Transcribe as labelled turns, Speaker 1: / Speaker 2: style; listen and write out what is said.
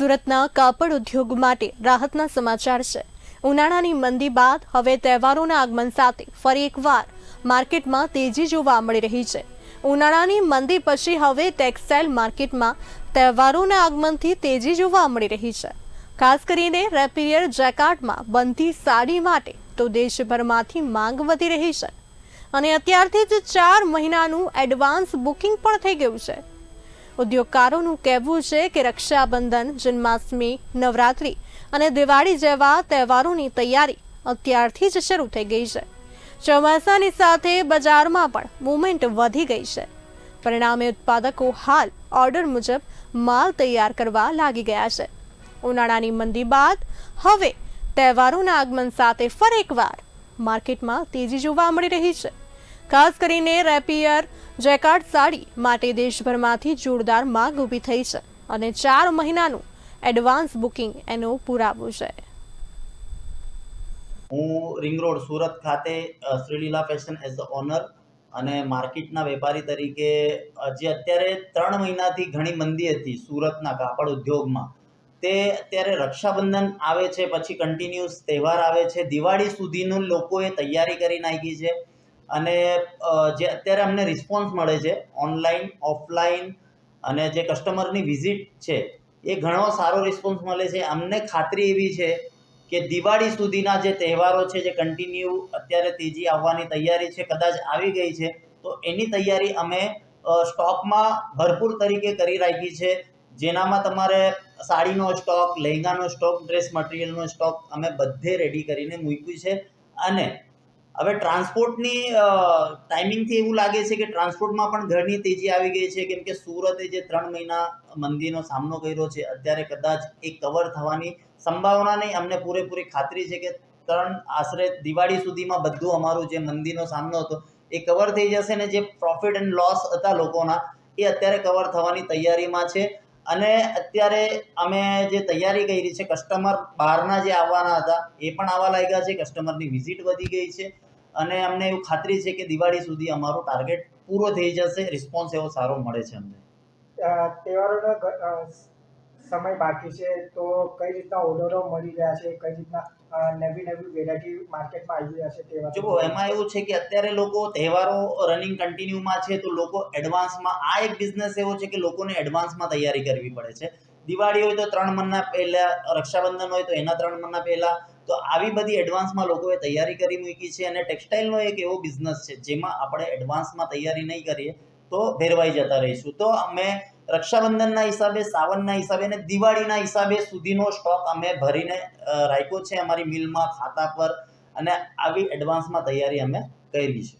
Speaker 1: સુરતના કાપડ ઉદ્યોગ માટે રાહતના સમાચાર છે. ઉનાળાની મંદી બાદ હવે તહેવારોના આગમન સાથે ફરી એકવાર માર્કેટમાં તેજી જોવા મળી રહી છે. ઉનાળાની મંદી પછી હવે ટેક્સટાઇલ માર્કેટમાં તહેવારોના આગમનથી તેજી જોવા મળી રહી છે. ખાસ કરીને રેપિયર જેકાર્ડમાં બનતી સાડી માટે તો દેશભરમાંથી માંગ વધી રહી છે. અને અત્યારથી જ ચાર મહિનાનું એડવાન્સ બુકિંગ પણ થઈ ગયું છે. ઉદ્યોગકારોનું કહેવું છે કે રક્ષાબંધન, જન્માષ્ટમી, નવરાત્રિ અને દિવાળી જેવા તહેવારોની તૈયારી અત્યારથી જ શરૂ થઈ ગઈ છે. ચોમાસાની સાથે બજારમાં પણ મુમેન્ટ વધી ગઈ છે. પરિણામે ઉત્પાદકો હાલ ઓર્ડર મુજબ માલ તૈયાર કરવા લાગી ગયા છે. ઉનાળાની મંદી બાદ હવે તહેવારોના આગમન સાથે ફરી એકવાર માર્કેટમાં તેજી જોવા મળી રહી છે. ખાસ કરીને રેપિયર જેકાર્ડ સાડી માટે દેશભરમાંથી જોરદાર માંગ ઊભી થઈ છે અને ચાર મહિનાનું એડવાન્સ બુકિંગ એનો પુરાવો છે.
Speaker 2: હું રિંગ રોડ સુરત ખાતે Shrileela fashion as the owner અને માર્કેટના વેપારી તરીકે અ, જે અત્યારે ત્રણ મહિનાથી ઘણી મંદી હતી સુરતના કાપડ ઉદ્યોગમાં તે અત્યારે રક્ષાબંધન આવે છે પછી કન્ટિન્યુઅસ તહેવાર આવે છે દિવાળી સુધીનું લોકોએ તૈયારી કરી નાખી છે. અને જે અત્યારે અમને રિસ્પોન્સ મળે છે ઓનલાઈન ઓફલાઈન અને જે કસ્ટમરની વિઝિટ છે, એ ઘણો સારો રિસ્પોન્સ મળે છે. અમને ખાતરી એવી છે કે દિવાળી સુધીના જે તહેવારો છે, જે કન્ટિન્યુ અત્યારે તેજી આવવાની તૈયારી છે, કદાચ આવી ગઈ છે, તો એની તૈયારી અમે સ્ટોકમાં ભરપૂર તરીકે કરી રાખી છે. જેનામાં તમારે સાડીનો સ્ટોક લહેંગાનો સ્ટોક ડ્રેસ મટીરિયલનો સ્ટોક અમે બધે રેડી કરીને મૂક્યું છે. અને હવે ટ્રાન્સપોર્ટની ટાઈમિંગથી એવું લાગે છે કે ટ્રાન્સપોર્ટમાં પણ ઘણી તેજી આવી ગઈ છે. કેમ કે સુરતે જે ત્રણ મહિના મંદીનો સામનો કર્યો છે, અત્યારે કદાચ એ કવર થવાની સંભાવના નહીં. અમને પૂરેપૂરી ખાતરી છે કે ત્રણ, આશરે દિવાળી સુધીમાં બધું અમારું જે મંદીનો સામનો હતો, એ કવર થઈ જશે ને જે પ્રોફિટ એન્ડ લોસ હતા લોકોના, એ અત્યારે કવર થવાની તૈયારીમાં છે. અને અત્યારે અમે જે તૈયારી કરી છે કસ્ટમર બહારના જે આવવાના હતા, એ પણ આવવા લાગ્યા છે. કસ્ટમરની વિઝિટ વધી ગઈ છે. અને અમને એવું ખાતરી છે કે દિવાળી સુધી અમારો ટાર્ગેટ પૂરો થઈ જશે રિસ્પોન્સ એવો સારો મળે છે અમને.
Speaker 3: તહેવારોનો સમય બાકી છે તો કઈ રીતના ઓર્ડરો મળી રહ્યા છે કઈ રીતના નવી નવી વેરાયટી માર્કેટમાં આવી રહ્યા છે તહેવાર?
Speaker 2: જો એમાં એવું છે કે અત્યારે લોકો તહેવારો રનિંગ કન્ટિન્યુમાં છે તો લોકો એડવાન્સમાં આ એક બિઝનેસ એવો છે કે લોકોને એડવાન્સમાં તૈયારી કરવી પડે છે. દિવાળી હોય તો ત્રણ મહિના પહેલા, રક્ષાબંધન હોય તો એના ત્રણ મહિના પહેલા, તો આવી બધી એડવાન્સમાં લોકોએ તૈયારી કરી મૂકી છે અને ટેક્સટાઇલનો એક એવો બિઝનેસ છે, જેમાં આપણે એડવાન્સમાં તૈયારી નહીં કરીએ, તો ભેરવાઈ જતા રહીશું. તો અમે રક્ષાબંધનના હિસાબે, સાવનના હિસાબે અને દિવાળીના હિસાબે સુધીનો સ્ટોક અમે ભરીને રાખ્યો છે અમારી મિલમાં ખાતા પર, અને આવી એડવાન્સમાં તૈયારી અમે કરી છે.